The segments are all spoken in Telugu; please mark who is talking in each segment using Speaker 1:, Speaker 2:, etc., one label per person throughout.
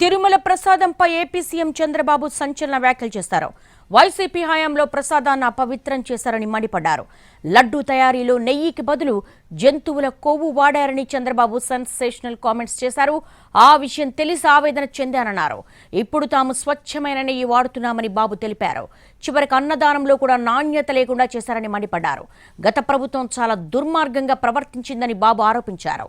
Speaker 1: తిరుమల ప్రసాదంపై ఏపీ సీఎం చంద్రబాబు సంచలన వ్యాఖ్యలు చేశారు వైసీపీ హయాంలో ప్రసాదాన్ని అపవిత్రం చేశారని మండిపడ్డారు. లడ్డూ తయారీలో నెయ్యికి బదులు జంతువుల కొవ్వు వాడారని చంద్రబాబు సెన్సేషనల్ కామెంట్స్ చేశారు. ఆ విషయం తెలిసి ఆవేదన చెందానన్నారు. ఇప్పుడు తాము స్వచ్ఛమైన నెయ్యి వాడుతున్నామని బాబు తెలిపారు. చివరికి అన్నదానంలో కూడా నాణ్యత లేకుండా చేశారని మండిపడ్డారు. గత ప్రభుత్వం చాలా దుర్మార్గంగా ప్రవర్తించిందని బాబు ఆరోపించారు.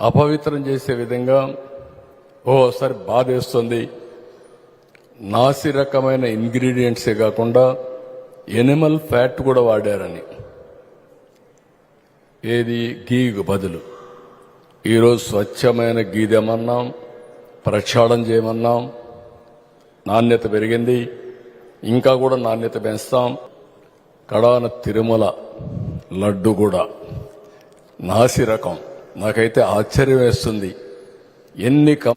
Speaker 2: అపవిత్రం చేసే విధంగా ఓసారి బాధేస్తుంది. నాసి రకమైన ఇంగ్రీడియంట్సే కాకుండా ఎనిమల్ ఫ్యాట్ కూడా వాడారని. ఏది? గీకు బదులు. ఈరోజు స్వచ్ఛమైన గీదేమన్నాం ప్రక్షాళన చేయమన్నాం. నాణ్యత పెరిగింది. ఇంకా కూడా నాణ్యత పెంచుతాం. కడాన తిరుమల లడ్డు కూడా. నాసి రకం. నాకైతే ఆశ్చర్యం వేస్తుంది ఎన్ని కం